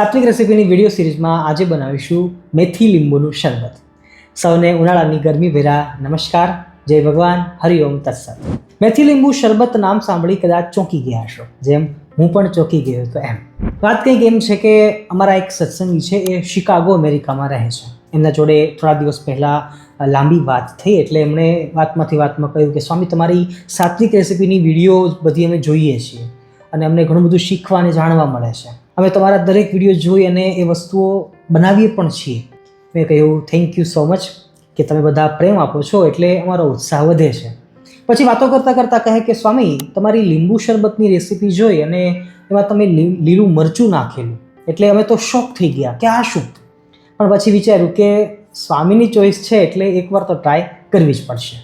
સાત્વિક રેસીપીની video સિરીઝમાં આજે બનાવીશું મેથી લીંબુનું શરબત. સૌને ઉનાળાની ગરમી ભેરા નમસ્કાર. જય ભગવાન. હરિઓમ તત્સત. મેથી લીંબુ શરબત નામ સાંભળી કદાચ ચોંકી ગયા હશો. જેમ હું પણ ચોંકી ગયો હતો એમ. વાત કંઈક એમ છે કે અમારા એક સત્સંગી છે, એ શિકાગો, અમેરિકામાં રહે છે. એમના જોડે થોડા દિવસ પહેલાં લાંબી વાત થઈ, એટલે એમણે વાતમાંથી વાતમાં કહ્યું કે, સ્વામી, તમારી સાત્વિક રેસીપીની વીડિયો બધી અમે જોઈએ છીએ. અને અમને ઘણું બધું શીખવા અને જાણવા મળે છે. અમે તમારા દરેક વીડિયો જોઈ અને એ વસ્તુઓ બનાવીએ પણ છીએ. મેં કહ્યું થેન્ક યુ સો મચ કે તમે બધા પ્રેમ આપો છો એટલે અમારો ઉત્સાહ વધે છે. પછી વાતો કરતાં કરતાં કહે કે, સ્વામી, તમારી લીંબુ શરબતની રેસીપી જોઈ અને એમાં તમે લીલું મરચું નાખેલું. એટલે અમે તો શોક થઈ ગયા કે આ શું? પણ પછી વિચાર્યું કે સ્વામીની ચોઈસ છે એટલે એકવાર તો ટ્રાય કરવી જ પડશે.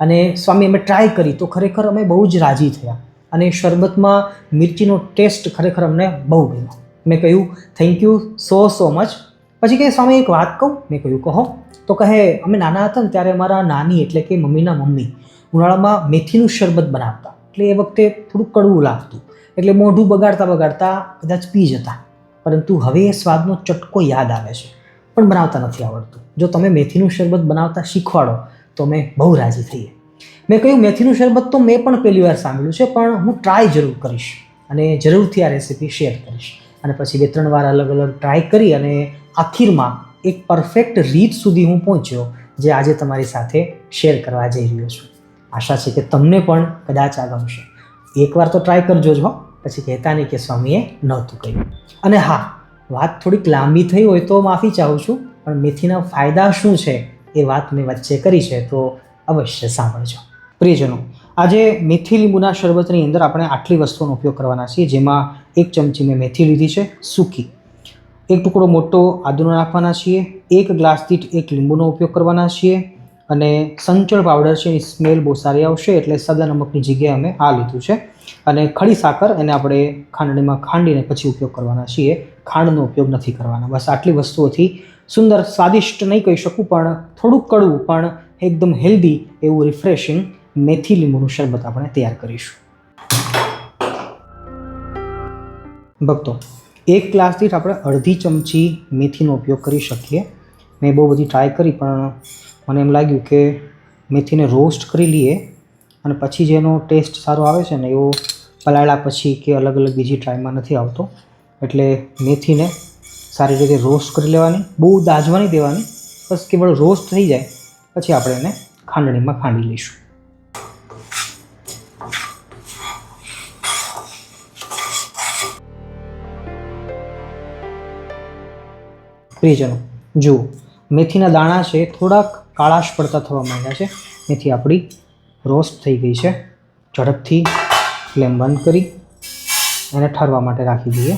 અને સ્વામી, અમે ટ્રાય કરી તો ખરેખર અમે બહુ જ રાજી થયા અને શરબતમાં મિર્ચીનો ટેસ્ટ ખરેખર અમને બહુ ગમ્યો. મેં કહ્યું thank you so so much પછી કહે, સ્વામી, એક વાત કહું. મેં કહ્યું, કહો. તો કહે, અમે નાના હતા ને ત્યારે અમારા નાની એટલે કે મમ્મીના મમ્મી ઉનાળામાં મેથીનું શરબત બનાવતા. એટલે એ વખતે થોડું કડવું લાગતું. એટલે મોઢું બગાડતા બગાડતા કદાચ પી જતા. પરંતુ હવે એ સ્વાદનો ચટકો યાદ આવે છે. પણ બનાવતા નથી આવડતું. જો તમે મેથીનું શરબત બનાવતા શીખવાડો, તો અમે બહુ રાજી થઈએ. મેં કહ્યું, મેથીનું શરબત તો મેં પણ પહેલી વાર સાંભળ્યું છે, પણ હું ટ્રાય જરૂર કરીશ અને જરૂરથી આ રેસીપી શેર કરીશ. અને પછી બે, ત્રણ વાર અલગ અલગ ટ્રાય કરી અને આખીરમાં એક પરફેક્ટ રીત સુધી હું પહોંચ્યો, જે આજે તમારી સાથે શેર કરવા જઈ રહ્યો છું. આશા છે કે તમને પણ કદાચ આ ગમશે. એકવાર તો ટ્રાય કરજો જ હો. પછી કહેતા નહીં કે સ્વામીએ નહોતું કહ્યું અને હા, વાત થોડીક લાંબી થઈ હોય તો માફી ચાહું છું, પણ મેથીના ફાયદા શું છે એ વાત મેં વચ્ચે કરી છે, તો અવશ્ય સાંભળજો. પ્રિયજનો આજે મેથી લીંબુના શરબતની અંદર આપણે આટલી વસ્તુઓનો ઉપયોગ કરવાના છીએ, જેમાં એક ચમચી મેં મેથી લીધી છે, સૂકી. એક ટુકડો મોટો આદુનો નાખવાના છીએ, એક ગ્લાસ દીઠ એક લીંબુનો ઉપયોગ કરવાના છીએ, અને સંચળ પાવડર છે, એની સ્મેલ બહુ સારી આવશે, એટલે સાદા નમકની જગ્યાએ અમે આ લીધું છે. અને ખડી સાકર એને આપણે ખાંડણીમાં ખાંડીને પછી ઉપયોગ કરવાના છીએ, ખાંડનો ઉપયોગ નથી કરવાના. બસ આટલી વસ્તુઓથી સુંદર, સ્વાદિષ્ટ નહીં કહી શકું, પણ થોડુંક કડવું, પણ એકદમ હેલ્ધી એવું રિફ્રેશિંગ મેથી લીંબુનું શરબત આપણે તૈયાર કરીશું. ભક્તો, એક ગ્લાસ દીઠ આપણે અડધી ચમચી મેથીનો ઉપયોગ કરી શકીએ. મેં બહુ બધી ટ્રાય કરી, પણ મને એમ લાગ્યું કે મેથીને રોસ્ટ કરી લઈએ અને પછી જેનો ટેસ્ટ સારો આવે છે ને, એવો પલાળ્યા પછી કે અલગ અલગ બીજી ટ્રાયમાં નથી આવતો. એટલે મેથીને સારી રીતે રોસ્ટ કરી લેવાની, બહુ દાજવાની દેવાની, બસ કેવળ રોસ્ટ થઈ જાય, પછી આપણે એને ખાંડણીમાં ખાંડી લઈશું. પ્રિયજનો, જુઓ, મેથીના દાણા છે થોડાક કાળાશ પડતા થવા માંડ્યા છે. મેથી આપણી રોસ્ટ થઈ ગઈ છે. ઝડપથી ફ્લેમ બંધ કરી એને ઠરવા માટે રાખી દઈએ.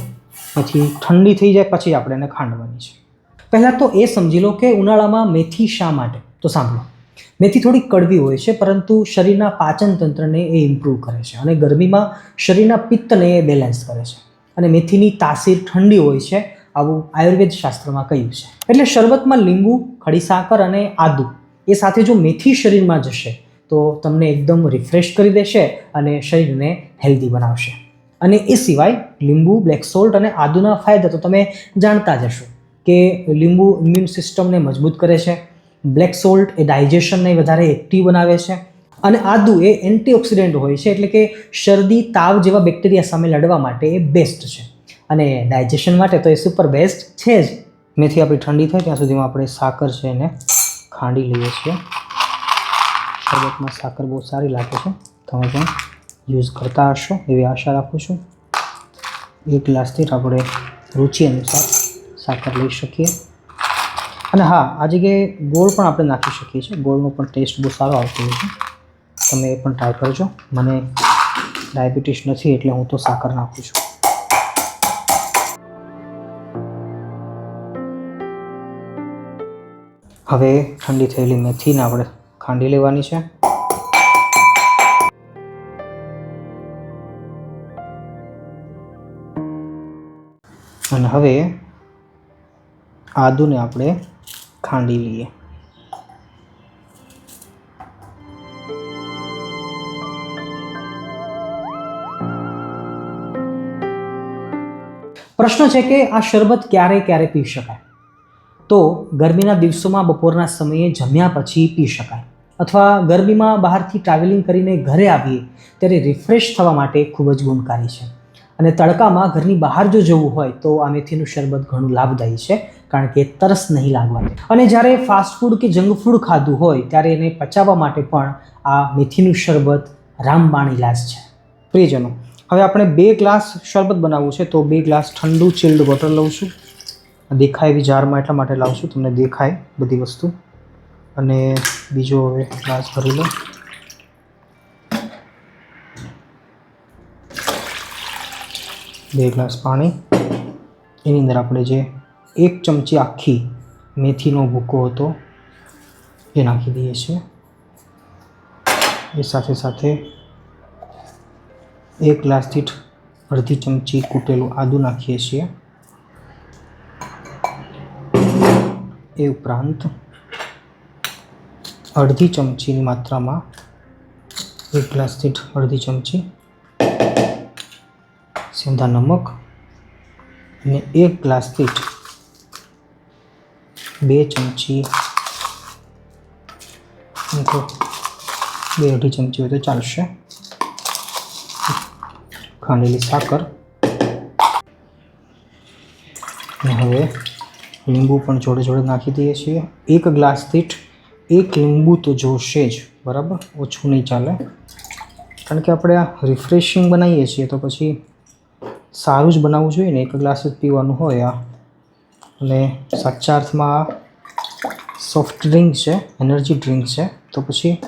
પછી ઠંડી થઈ જાય પછી આપણે એને ખાંડવાની છે. પહેલાં તો એ સમજી લો કે ઉનાળામાં મેથી શા માટે? તો સાંભળો. મેથી થોડી કડવી હોય છે, પરંતુ શરીરના પાચન તંત્રને એ ઇમ્પ્રૂવ કરે છે અને ગરમીમાં શરીરના પિત્તને એ બેલેન્સ કરે છે. અને મેથીની તાસીર ઠંડી હોય છે આવું આયુર્વેદ શાસ્ત્રમાં કહ્યું છે. એટલે શરબતમાં લીંબુ ખડી સાકર અને આદુ એ સાથે જો મેથી શરીરમાં જશે, તો તમને એકદમ રિફ્રેશ કરી દેશે અને શરીરને હેલ્ધી બનાવશે. અને એ સિવાય લીંબુ બ્લેક સોલ્ટ અને આદુના ફાયદા તો તમે જાણતા જ હશો કે લીંબુ ઇમ્યુન સિસ્ટમને મજબૂત કરે છે બ્લેક સોલ્ટ એ ડાયજેશનને વધારે એક્ટિવ બનાવે છે અને આદુ એ એન્ટીઓક્સિડન્ટ હોય છે એટલે કે શરદી, તાવ જેવા બેક્ટેરિયા સામે લડવા માટે એ બેસ્ટ છે. અને ડાયજેશન માટે તો એ સુપર બેસ્ટ છે જ. મેથી આપણી ઠંડી થાય ત્યાં સુધીમાં આપણે સાકર છે એને ખાંડી લઈએ છીએ. શરબતમાં સાકર બહુ સારી લાગે છે. તમે પણ યુઝ કરતા હશો એવી આશા રાખું છું. એક ગ્લાસથી આપણે રુચિ અનુસાર સાકર લઈ શકીએ. અને હા આ જગ્યાએ ગોળ પણ આપણે નાખી શકીએ છીએ, ગોળનો પણ ટેસ્ટ બહુ સારો આવતો હોય છે. તમે એ પણ ટ્રાય કરજો. મને ડાયાબિટીસ નથી એટલે હું તો સાકર નાખું છું. હવે ઠંડી થયેલી મેથીને આપણે ખાંડી લેવાની છે. અને હવે આદુને આપણે ખાંડી લઈએ. પ્રશ્ન છે કે આ શરબત ક્યારે ક્યારે પી શકાય? તો ગરમીના દિવસોમાં બપોરના સમયે જમ્યા પછી પી શકાય. અથવા ગરમીમાં બહારથી ટ્રાવેલિંગ કરીને ઘરે આવીએ ત્યારે રિફ્રેશ થવા માટે ખૂબ જ ગુણકારી છે. અને તડકામાં ઘરની બહાર જો જવું હોય તો આ મેથીનું શરબત ઘણું લાભદાયી છે, કારણ કે તરસ નહીં લાગવા અને જ્યારે ફાસ્ટ ફૂડ કે જંક ફૂડ ખાધું હોય ત્યારે એને પચાવવા માટે પણ આ મેથીનું શરબત રામબાણ ઇલાજ છે. પ્રિયજનો, હવે આપણે બે ગ્લાસ શરબત બનાવવું છે તો બે ગ્લાસ ઠંડુ ચિલ્ડ વોટર લઉં છું. દેખાય એવી જારમાં એટલા માટે લાવું તમને દેખાય બધી વસ્તુ. અને બીજો હવે ગ્લાસ ભરી લો બે ગ્લાસ પાણી. એની અંદર આપણે જે એક ચમચી આખી મેથીનો ભૂકો હતો, એ નાખી દઈએ છીએ. એ સાથે સાથે એક ગ્લાસ દીઠ અડધી ચમચી કૂટેલું આદું નાખીએ છીએ. એ ઉપરાંત અડધી ચમચીની માત્રામાં એક ગ્લાસ દીઠ અડધી ચમચી સેંધા નમક અને એક ગ્લાસ દીઠ બે ચમચી એમ તો બે અઢી ચમચી હોય તો ચાલશે. ખાંડેલી સાકર. અને હવે લીંબુ પણ જોડે જોડે નાખી દઈએ છીએ. એક ગ્લાસ દીઠ એક લીંબુ તો જોશે જ, બરાબર? ઓછું નહીં ચાલે. કારણ કે આપણે આ રિફ્રેશિંગ બનાવીએ છીએ તો પછી સારું જ બનાવવું જોઈએ ને. એક ગ્લાસ જ પીવાનું હોય આ. અને સાચા અર્થમાં સોફ્ટ ડ્રિંક છે એનર્જી ડ્રિંક છે, તો પછી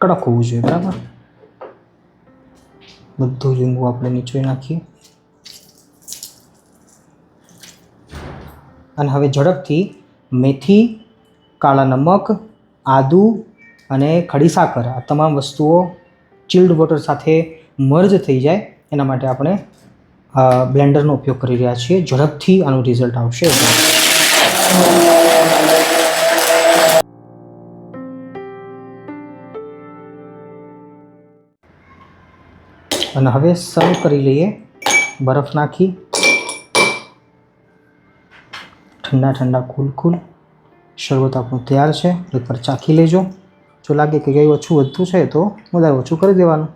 કડક હોવું જોઈએ, બરાબર? બધું લીંબુ આપણે નીચે નાખીએ. અને હવે ઝડપથી મેથી, કાળા નમક, આદુ અને ખડી સાકર આ તમામ વસ્તુઓ ચિલ્ડ વોટર સાથે મર્જ થઈ જાય. એના માટે આપણે બ્લેન્ડરનો ઉપયોગ કરી રહ્યા છીએ. ઝડપથી આનું રિઝલ્ટ આવશે. અને હવે સર્વ કરી લઈએ. બરફ નાખી. ઠંડા ઠંડા કુલ કુલ શરબત આપણું તૈયાર છે. એકવાર ચાખી લેજો. જો લાગે કે કંઈ ઓછું વધતું છે તો વધારે ઓછું કરી દેવાનું.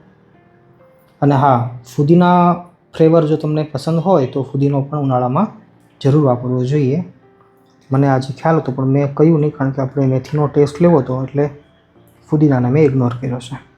અને હા, ફુદીના ફ્લેવર જો તમને પસંદ હોય તો ફુદીનો પણ ઉનાળામાં જરૂર વાપરવો જોઈએ. મને આજે ખ્યાલ હતો, પણ મેં કહ્યું નહીં, કારણ કે આપણે મેથીનો ટેસ્ટ લેવો હતો, એટલે ફુદીનાને મેં ઇગ્નોર કર્યો છે.